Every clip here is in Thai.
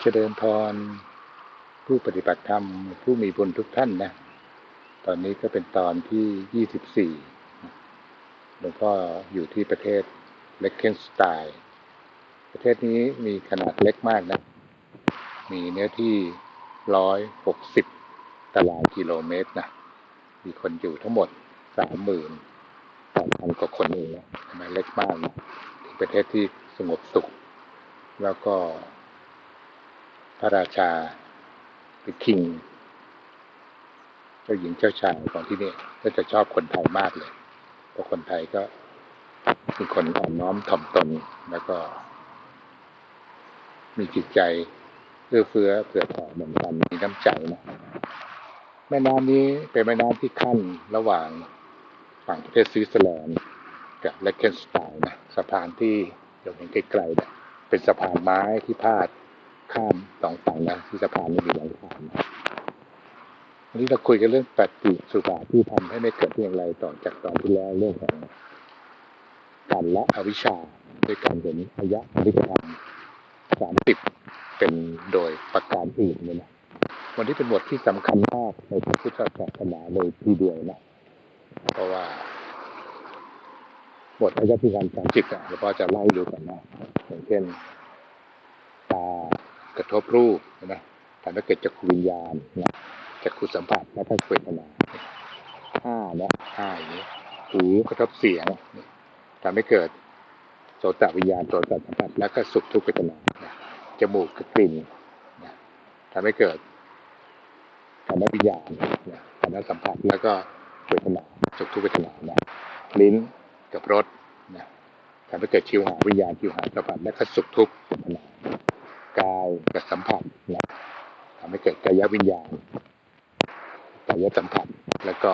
เจริญพรผู้ปฏิบัติธรรมผู้มีบุญทุกท่านนะ ตอนนี้ก็เป็นตอนที่ยี่สิบสี่หลวงพ่ออยู่ที่ประเทศเล็กเคนสไตน์ประเทศนี้มีขนาดเล็กมากนะ มีเนื้อที่ร้อยหกสิบตารางกิโลเมตรนะ มีคนอยู่ทั้งหมดสามหมื่นสามพันกว่าคนเองนะมันเล็กมากนะเป็นประเทศที่สงบสุข แล้วก็ พระราชาเป็นคิงเจ้าหญิงเจ้าชายของที่นี่ก็จะชอบคนไทยมากเลยเพราะคนไทยก็เป็นคนอ่อนน้อมถ่อมตนแล้วก็ มีจิตใจเอื้อเฟื้อเผื่อแผ่เหมือนกันมีน้ำใจนะแม่น้ำนี้เป็นแม่น้ำที่ขั้นระหว่างฝั่งประเทศสวิตเซอร์แลนด์กับเลคเคนสไตน์นะสะพานที่เราเห็นไกลๆเนี่ยเป็นสะพานไม้ที่พาด ข้ามสองฝั่งนะที่สะพานไม่มีหลังคานะวันนี้เราคุยกันเรื่องปฏิสุบาที่ทำให้ไม่เกิดเรื่องอะไรต่อจากตอนที่แล้วเรื่องของการละอวิชชาด้วยการเห็นอายะอริยธรรมสามสิบเป็นโดยประการอื่นเนี่ยนะวันนี้เป็นบทที่สำคัญมากในพระพุทธศาสนาเลยทีเดียวนะเพราะว่าบทอายะที่การสามสิบอะหลวงพ่อจะไล่ดูกันนะอย่างเช่นตา กระทบรูปนะทำให้เกิดจักรวิญญาณนะจักขุสัมผัสและทัศเวทนาห้านะห้าอย่างนี้หูกระทบเสียงทำให้เกิดโสตวิญญาณโสตสัมผัสแล้วก็สุขทุกขเวทนาจมูกคือกลิ่นนะทำให้เกิดธรรมวิญญาณนะธรรมสัมผัสแล้วก็เวทนาสุขทุกขเวทนานะลิ้นกับรสนะทำให้เกิดชิวหาวิญญาณชิวหาสัมผัสและก็สุขทุกขเวทนา กายกับสัมผัสนะทำให้เกิดกายวิญญาณกายสัมผัสแล้วก็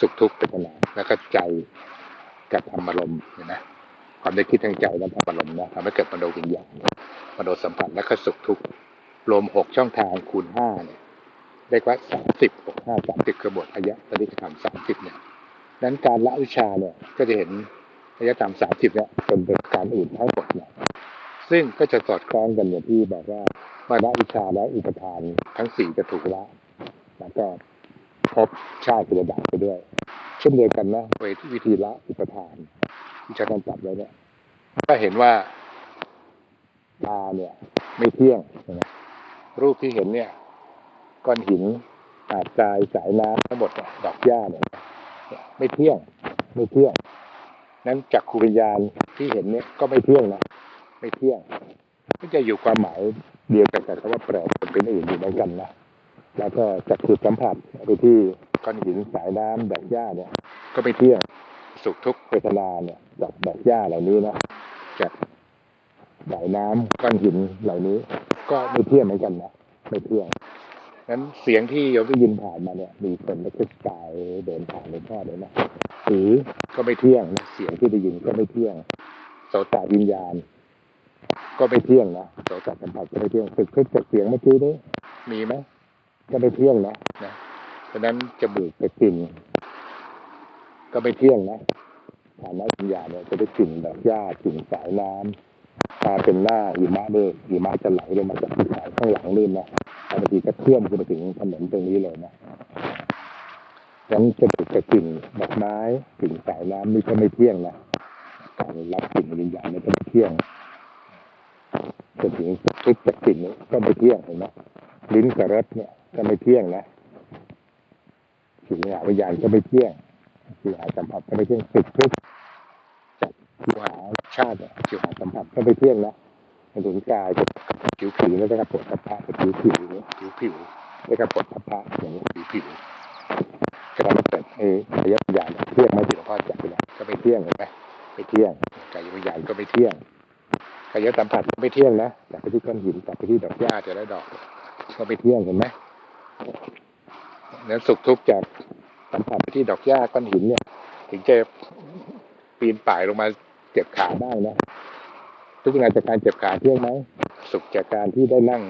สุขทุกข์เป็นขนาแล้วก็ใจกับธรรมารมณ์เห็นไหมความได้คิดทางใจและธรรมารมณ์นะทำให้เกิดมโนวิญญาณมโนสัมผัสแล้วก็สุขทุกข์รวมหกช่องทางคูณห้าเนี่ยได้ว่าสามสิบหกห้าสามสิบกระบวนอายะปฏิธรรมสามสิบเนี่ยนั้นการละวิชาเนี่ยก็จะเห็นอายะธรรมสามสิบเนี่ยเป็นการอื่นทั้งหมด ซึ่งก็จะสอดคล้องกันอย่างที่บอกว่ามาละวิชาและอุปทานทั้งสี่จะถูกละแล้วก็พบชาติระดับไปด้วย เช่นเดียวกันนะเวทวิธีละอุปทานที่ใช้การจับไว้เนี่ยก็เห็นว่าตาเนี่ย ไม่เที่ยงนะรูปที่เห็นเนี่ยก้อนหินอาดทรายสายน้ำทั้งหมดเนี่ยดอกหญ้าเนี่ยไม่เที่ยง ไม่เที่ยงนั้นจักขูวิญญาณที่เห็นเนี่ยก็ไม่เที่ยงนะ ไม่เที่ยงก็จะอยู่ความหมายเดียวกันกับคำว่าแปลกเป็นอื่นอยู่เหมือนกันนะแล้วก็จักขุดสัมผัสไปที่ก้อนหินสายน้ำแบบหญ้าเนี่ย ก็ไม่เที่ยงสุขทุกข์เวทนาเนี่ยจากแบบหญ้าเหล่านี้นะจากสายน้ำก้อนหินเหล่านี้ ก็ไม่เที่ยงเหมือนกันนะไม่เที่ยงนั้นเสียงที่โยมได้ยินผ่านมาเนี่ย มีคนไม่คิดกายเดินผ่านในพ่อเลยนะหูก็ไม่เที่ยงนะเสียงที่ได้ยินก็ไม่เที่ยงโสตวิญญาณ ก็ไม่เที่ยงนะโสตสัมผัสก็ไม่เที่ยงสึกคลิกจากเสียงเมื่อกี้นี้ มีไหมก็ไม่เที่ยงนะนะเพราะนั้นจมูกกับกลิ่นก็ไม่เที่ยงนะฐานะวิญญาณเนี่ยจะได้กลิ่นแบบหญ้ากลิ่นสายน้ำตาเป็นหน้าหิมะเลยหิมะจะไหลลงมาจากภูเขาข้างหลังลื่นนะบางทีก็เชื่อมขึ้นมาถึงถนนตรงนี้เลยนะงั้นจมูกกับกลิ่นดอกไม้กลิ่นสายน้ำนี่ก็ไม่เที่ยงนะการรับกลิ่นวิญญาณเนี่ยก็ไม่เที่ยง จนถึงทุกจากกลิ่นนี้ก็ไม่เที่ยงเห็นไหมลิ้นกับรสเนี่ยก็ไม่เที่ยงนะสิวหาวิญญาณก็ไม่เที่ยงสิวหาสัมผัสก็ไม่เที่ยงติดทุกจากสิวหาชาติสิวหาสัมผัสก็ไม่เที่ยงนะมันถึงกายกับผิวผิวแล้วก็กระปวดกระพะกับผิวผิวผิวผิวแล้วก็ปวดกระพะอย่างนี้ผิวผิวก็ทำให้เกิดเอออายวิญญาณเที่ยงไหมที่หลวงพ่อจับไปแล้วก็ไม่เที่ยงเห็นไหมไม่เที่ยงกายวิญญาณก็ไม่เที่ยง กายสัมผัสก็ไม่เที่ยงนะจากไปที่ก้อนหินจากไปที่ดอกหญ้าแต่ละดอก ก็ไม่เที่ยงเห็นไหมนั้นสุขทุกข์จากสัมผัสไปที่ดอกหญ้าก้อนหินเนี่ย ถึงจะปีนป่ายลงมาเจ็บขาได้นะทุกงานจากการเจ็บขาเที่ยงไหมสุขจากการที่ได้นั่ง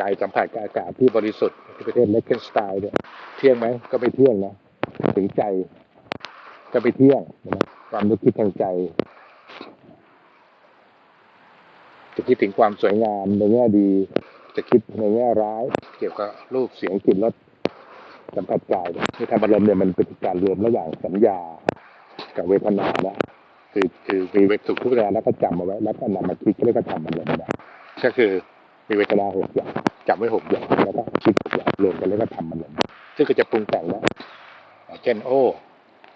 กายสัมผัสกับอากาศที่บริสุทธิ์ที่ประเทศเลคเคนสไตน์เนี่ยเที่ยงไหมก็ไม่เที่ยงนะถึงใจก็ไม่เที่ยงนะความนึกคิดทางใจ จะคิดถึงความสวยงามในแง่ดี จะคิดในแง่ร้าย เกี่ยวกับรูปเสียงกลิ่นรสสัมผัสกายที่ทำอารมณ์เนี่ยมันเป็นการรวมระหว่างสัญญากับเวทนานะคือคือมีเวทสุขทุกเวทนาแล้วก็จำเอาไว้แล้วก็นำมาคิดแล้วก็ทำอารมณ์นะก็คือมีเวทนาหกอย่างจำไว้หกอย่างแล้วก็คิดหกอย่างรวมกันแล้วก็ทำอารมณ์ซึ่งก็จะปรุงแต่งนะเช่นโอ้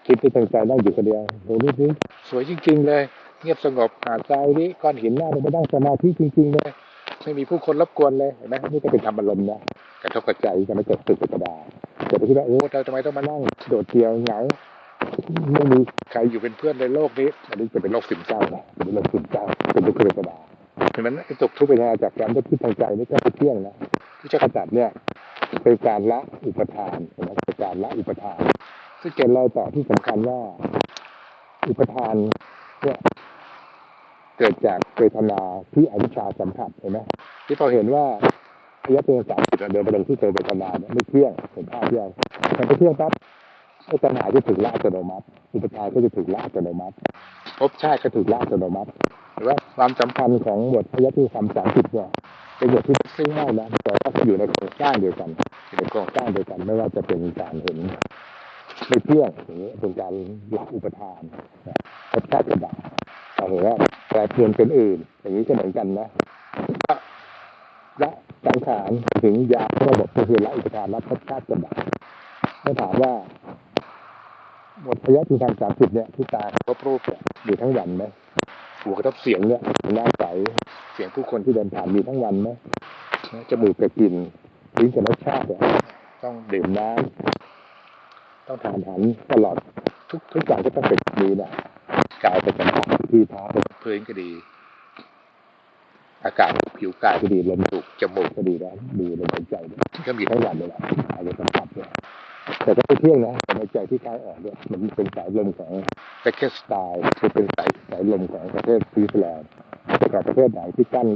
คิดที่ตั้งใจนั่งอยู่คนเดียวดูนี่สิสวยจริง ๆ เลย เงียบสงบหาดทรายนี่ก้อนหินหน้าเลยไม่นั่งสมาธิจริงๆเลยไม่มีผู้คนรบกวนเลยเห็นไหมนี่ก็เป็นธรรมอารมณ์นะกระทบกระใจจะไม่เกิดสุขกระดาแต่ไปคิดว่าโอ้เราทำไมต้องมานั่งโดดเดี่ยวเหงาไม่มีใครอยู่เป็นเพื่อนในโลกนี้ อันนี้จะเป็นโรคซึมเศร้านะเป็นโรคซึมเศร้าเป็นทุกขเวทนาเพราะฉะนั้นไอ้ตกทุกข์เวทนาจากการที่คิดทางใจนี่ก็ไม่เที่ยงนะที่จะขจัดเนี่ยเป็นการละอุปทานนะเป็นการละอุปทานซึ่งเกณฑ์รอยต่อที่สำคัญว่า อุปทานเนี่ย เกิดจากเวทนาที่อวิชชาสัมผัสเห็นไหมที่พอเห็นว่าอายะเป็นสามสิบเดินไปตรงที่เจอเวทนาเนี่ยไม่เที่ยงเห็นภาพเที่ยงมันไม่เที่ยงปั๊บไอ้ตัณหาจะถูกละอัตโนมัติ อุปทานก็จะถูกละอัตโนมัติภพชาติก็ถูกละอัตโนมัติหรือว่าความสัมพันธ์ของบทอายะที่สามสามสิบเนี่ยเป็นบทที่ซึ่งมากนะแต่ก็อยู่ในโครงสร้างเดียวกันอยู่ในโครงสร้างเดียวกันไม่ว่าจะเป็นการเห็นไม่เที่ยงอย่างนี้เป็นการละอุปทานนะรสชาติกระดาษ เราเห็นว่าแปรเปลี่ยนเป็นอื่น อย่างนี้ก็เหมือนกันนะละสังขารถึงยาระบบก็คือละอุปทานละรสชาติกระดาษถ้าถามว่าหมดพยัญชนะสามสิบเนี่ยที่ตาพบรูปเนี่ยอยู่ทั้งวันไหมหูกระทบเสียงเนี่ยหน้าใสเสียงผู้คนที่เดินผ่านมีทั้งวันไหมจมูกกระกินลิ้นกับรสชาติเนี่ยต้องดื่มน้ำต้องทานอาหารตลอดทุกทุกอย่างก็ต้องเป็นนี้นะ กายไปสัมผัสที่ท้าไปพื้นก็ดี อากาศผิวกายก็ดีลมถูกจมูกก็ดีนะดีลมหายใจก็มีทั้งวันเลยแหละกายไปสัมผัสเนี่ยแต่ก็ไม่เที่ยงนะลมหายใจที่กายออกเนี่ยมันเป็นสายลมของเฟกเกสไตล์คือเป็นสายสายลมของประเทศสวิตเซอร์แลนด์แต่กับประเทศไหนที่กั้น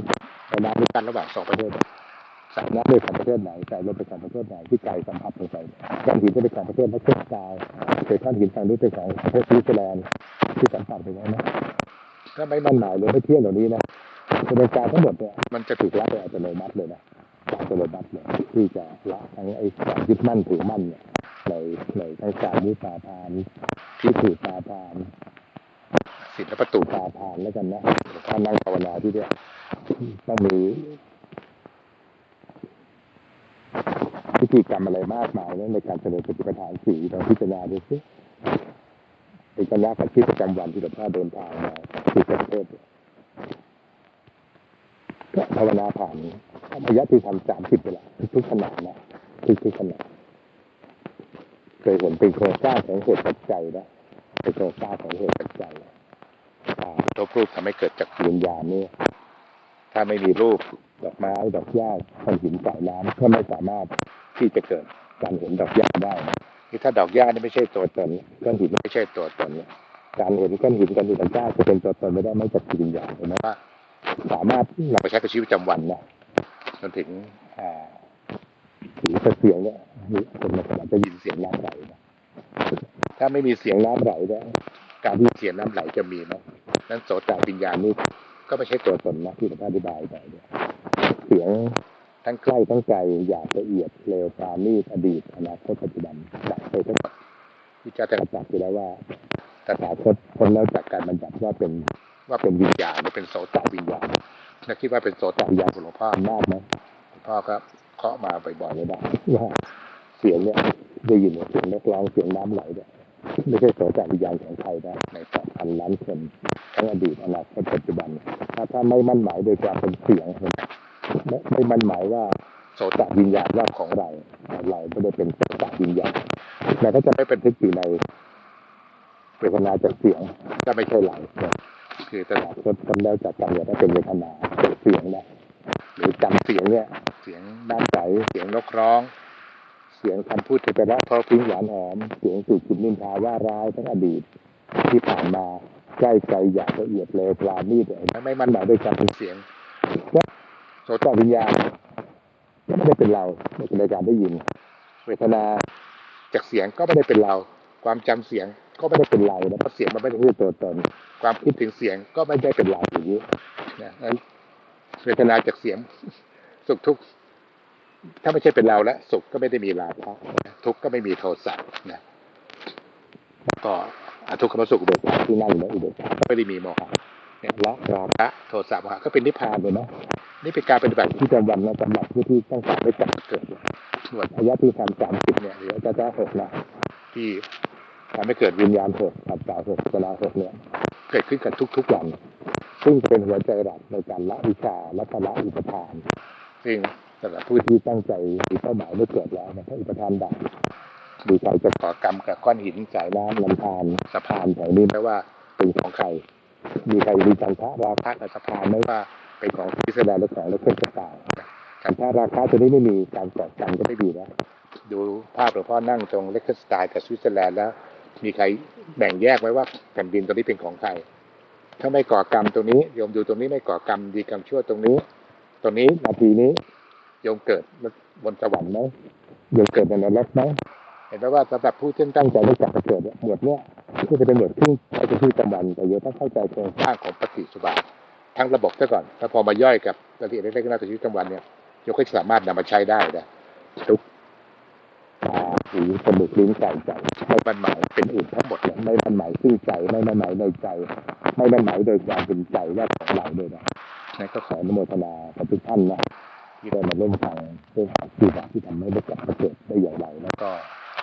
น้ำที่กั้นระหว่างสองประเทศ สายน้ำด้วยของประเทศไหนสายลมเป็นของประเทศไหนที่ไกลสัมผัสลงไปก้อนหินจะเป็นของประเทศนักเทศกายแต่ก้อนหินฝั่งนี้เป็นของประเทศสวิตเซอร์แลนด์ที่สัมผัสไปแล้วนะถ้าไม่มั่นหมายหรือไม่เที่ยงเหล่านี้นะกระบวนการทั้งหมดเนี่ยมันจะถูกละโดยอัตโนมัติเลยนะอัตโนมัติเลยที่จะละทั้งไอ้ความยึดมั่นถือมั่นเนี่ยในในทั้งการวิปาทานที่ถูกปาทานศิลประตูปาทานแล้วกันนะถ้านั่งภาวนาที่เนี่ยต้องมี พิ ธีกรรมอะไรมากมายนในการเสนอปฏิปทานสี่เราพิจารณาดูสิเป็นการละกับชีวิตประจำวันที่หลวงพ่อเดินทางมาที่ประเทศก็ภาวนาผ่านระยะที่ทำสามสิบเวลาทุกขณะนะทุกๆขณะเคยเห็นเป็นโครงสร้างของเหตุปัจจัยนะเป็นโครงสร้างของเหตุปัจจัยตัวรูปทำให้เกิดจากวิญญาณนี่ถ้าไม่มีรูปดอกไม้ดอกหญ้าก้อนหินสายน้ำก็ไม่สามารถ ที่จะเกิดการเห็นดอกหญ้าได้นะที่ถ้าดอกหญ้านี่ไม่ใช่ตัวตนก้อนหินไม่ใช่ตัวตนการเห็นก้อนหินก้อนหินดอกหญ้าจะเป็นตัวตนไม่ได้ไม่จากวิญญาณเห็นไหมว่าสามารถนำไปใช้กับชีวิตประจำวันนะจนถึงอ่าสีกับเสียงเนี่ยคนมาสามารจะยินเสียงน้ำไหลนะถ้าไม่มีเสียงน้ำไหลเนี่ยการที่เสียงน้ำไหลจะมีไหมนั้นโสตวิญญาณนี่ก็ไม่ใช่ตัวตนนะที่ผมอธิบายไปเนี่ยเสียง ทั้งใกล้ทั้งไกลหยาบละเอียดเร็วปาณีตอดีตอนาคตปัจจุบันดับไปทั้งหมดที่จะจะจับอยู่แล้วว่าตถาคตคนแล้วจากการบัญญัติว่าเป็นว่าเป็นวิญญาณหรือเป็นโสตวิญญาณนะคิดว่าเป็นโสตวิญญาณหลวงพ่อมากไหมหลวงพ่อครับเคาะมาบ่อยๆเลยนะว่าเสียงเนี่ยได้ยินเสียงนกร้องเสียงน้ำไหลเนี่ยไม่ใช่โสตวิญญาณของใครนะในสองพันล้านคนทั้งอดีตอนาคตปัจจุบันถ้าถ้าไม่มั่นหมายโดยความเป็นเสียง ไม่มันหมายว่าโสตวิญญาณว่าของเราเราไม่ได้เป็นโสตวิญญาณเราก็จะไม่เป็นทึกอยู่ในเวทนาจากเสียงก็ไม่ใช่เรายคือตลาดคตกำแล้วจากการเนี่ยถ้าเป็นเวทนาจากเสียงนะหรือจำเสียงเนี่ย เสียงน้ำใสเสียงนกร้อง เสียงคำพูดที่เป็นรักเพราะพิ้งหวานหอมเสียงสูดกลิ่นนินทาว่าร้ายทั้งอดีต ที่ผ่านมาใกล้ไกลอยากละเอียดเลยปราณีตไม่มันหมายด้วยการเป็นเสียง โสตวิญญาณก็ไม่ได้เป็นเราในการได้ยิน เวทนาจากเสียงก็ไม่ได้เป็นเรา ความจำเสียงก็ไม่ได้เป็นเราแล้วเพราะเสียงมันไม่ได้คือตัวตน ความคิดถึงเสียงก็ไม่ได้เป็นเราอย่างนี้นะนั้นเวทนาจากเสียง สุขทุกข์ถ้าไม่ใช่เป็นเราแล้วสุขก็ไม่ได้มีราคะทุกข์ก็ไม่มีโทสะนะก็อทุกขมสุขอุเบกขาที่นั่งอยู่ในอุเบกขาก็ไม่ได้มีโมหะ เนี่ยละราคะโทสะโมหะก็เป็นนิพพานเลยนะนี่เป็นการปฏิบัติที่จำวันนะสำหรับผู้ที่ต้องการไม่กลับเกิดส่วนอายะที่ทำสามสิบเนี่ยหรืออาจารย์หกนะที่ทำให้เกิดวิญญาณหกปัจจาหกสลาหกเนี่ยเกิดขึ้นกันทุกๆวัน ซึ่งจะเป็นหัวใจหลักในการละวิชาและละอุปทาน ซึ่งสำหรับผู้ที่ตั้งใจมีเป้าหมายไม่เกิดแล้วนะถ้าอุปทานดับดูใจจะก่อกรรมกับก้อนหินสายน้ำลำธารสะพานแถวนี้ไม่ว่าเป็นของใคร มีใครมีจันทะราคะกับสะพานไม่ว่าเป็นของพิสดารหรือของและเครื่องต่างๆจันทะราคะตัวนี้ไม่มีการก่อกรรมก็ไม่มีนะดูภาพหลวงพ่อนั่งตรงเลคเกอร์สไตล์กับสวิตเซอร์แลนด์แล้ว มีใครแบ่งแยกไว้ว่าแผ่นดินตัวนี้เป็นของใครถ้าไม่ก่อกรรมตรงนี้โยมดูตรงนี้ไม่ก่อกรรมดีกรรมชั่วตรงนี้ ตรงนี้นาทีนี้โยมเกิดบนสวรรค์ไหมโยมเกิดในนรกไหมเห็นไหมว่าสำหรับผู้ที่ตั้งใจไม่กลับมาเกิดเนี่ยหมวดเนี้ย ที่จะเป็นหมวดที่ใช้เป็นที่จำวันแต่โยมต้องเข้าใจโครงสร้างของปฏิสุบาททั้งระบบซะก่อนถ้าพอมาย่อยกับรายละเอียดเล็กๆน้อยๆในชีวิตประจำวันเนี่ยโยมก็สามารถนำมาใช้ได้นะทุกตาหูจมูกลิ้นกายใจไม่มันหมายเป็นอื่นทั้งหมดเลยไม่มันหมายซึ่งใจไม่มันหมายในใจ ไม่มันหมายโดยความเป็นใจว่าของเราด้วยนะนั่นก็ขออนุโมทนากับทุกท่านนะที่ได้มาร่วมฟังเรื่องของที่ว่าที่ทำให้ได้กลับมาเกิดได้อย่างไรแล้วก็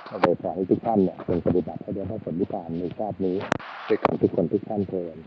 ขอขอให้ทุกท่านเนี่ยเป็นปฏิบัติให้ได้ผลนิพพานในชาตินี้ด้วยกันทุกคนทุกท่านเทิน